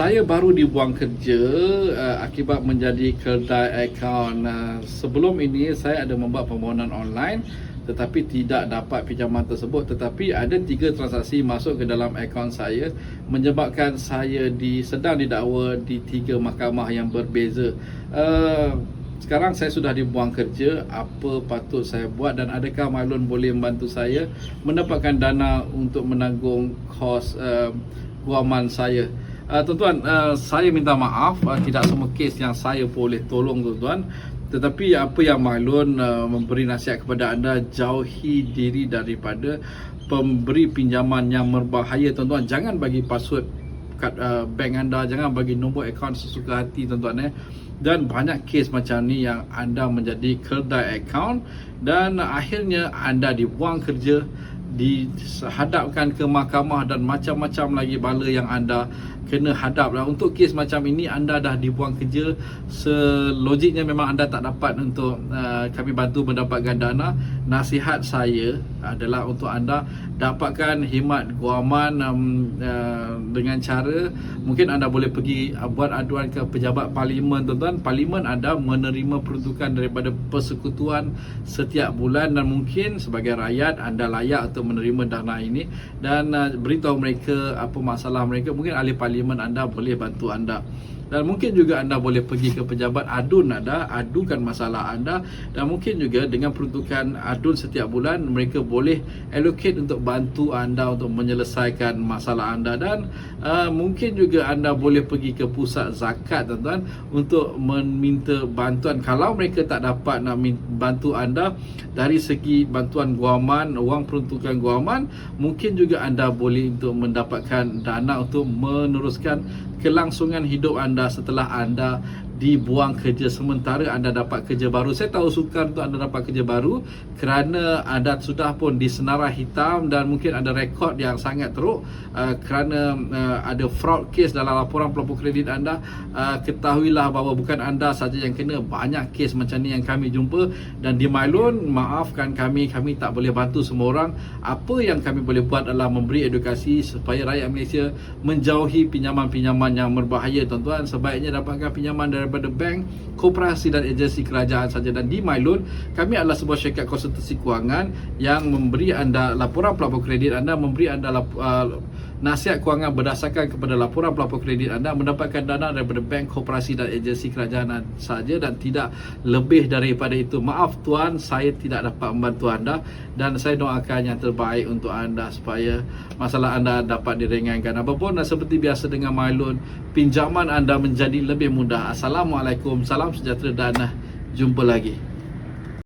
Saya baru dibuang kerja uh, akibat menjadi kedai akaun. Uh, sebelum ini saya ada membuat permohonan online tetapi tidak dapat pinjaman tersebut tetapi ada tiga transaksi masuk ke dalam akaun saya menyebabkan saya di sedang didakwa di tiga mahkamah yang berbeza. Uh, sekarang saya sudah dibuang kerja, apa patut saya buat dan adakah Mailun boleh membantu saya mendapatkan dana untuk menanggung kos uh, guaman saya? Uh, tuan-tuan, uh, saya minta maaf uh, tidak semua kes yang saya boleh tolong tuan-tuan. Tetapi apa yang Mailun uh, memberi nasihat kepada anda jauhi diri daripada pemberi pinjaman yang berbahaya tuan-tuan. Jangan bagi password kad uh, bank anda, jangan bagi nombor akaun sesuka hati tuan-tuan eh. Dan banyak kes macam ni yang anda menjadi kedai akaun dan akhirnya anda dibuang kerja dihadapkan ke mahkamah dan macam-macam lagi bala yang anda kena hadap. Dan untuk kes macam ini anda dah dibuang kerja. Selogiknya memang anda tak dapat untuk uh, kami bantu mendapatkan dana. Nasihat saya adalah untuk anda dapatkan himat guaman um, uh, dengan cara mungkin anda boleh pergi uh, buat aduan ke pejabat parlimen tuan-tuan. Parlimen anda menerima peruntukan daripada persekutuan setiap bulan dan mungkin sebagai rakyat anda layak untuk menerima dana ini dan uh, beritahu mereka apa masalah mereka. Mungkin ahli parlimen anda boleh bantu anda. Dan mungkin juga anda boleh pergi ke pejabat adun anda adukan masalah anda. Dan mungkin juga dengan peruntukan adun setiap bulan mereka boleh allocate untuk bantu anda untuk menyelesaikan masalah anda. Dan uh, mungkin juga anda boleh pergi ke pusat zakat tuan-tuan untuk meminta bantuan. Kalau mereka tak dapat nak bantu anda dari segi bantuan guaman wang peruntukan guaman mungkin juga anda boleh untuk mendapatkan dana untuk meneruskan kelangsungan hidup anda setelah anda dibuang kerja sementara anda dapat kerja baru. Saya tahu sukar untuk anda dapat kerja baru kerana anda sudah pun disenarai hitam dan mungkin ada rekod yang sangat teruk uh, kerana uh, ada fraud case dalam laporan pelapor kredit anda. Uh, ketahuilah bahawa bukan anda saja yang kena, banyak kes macam ni yang kami jumpa dan di Mailun maafkan kami, kami tak boleh bantu semua orang. Apa yang kami boleh buat adalah memberi edukasi supaya rakyat Malaysia menjauhi pinjaman-pinjaman yang berbahaya tuan-tuan. Sebaiknya dapatkan pinjaman dari daripada bank, koperasi dan agensi kerajaan saja. Dan di MyLoan kami adalah sebuah syarikat konsultasi kewangan yang memberi anda laporan pelapor kredit anda memberi anda lap, uh, nasihat kewangan berdasarkan kepada laporan pelapor kredit anda mendapatkan dana daripada bank, koperasi dan agensi kerajaan saja dan tidak lebih daripada itu. Maaf tuan, saya tidak dapat membantu anda dan saya doakan yang terbaik untuk anda supaya masalah anda dapat diringankan. Apapun seperti biasa dengan MyLoan, pinjaman anda menjadi lebih mudah. Assalamualaikum, salam sejahtera dan jumpa lagi.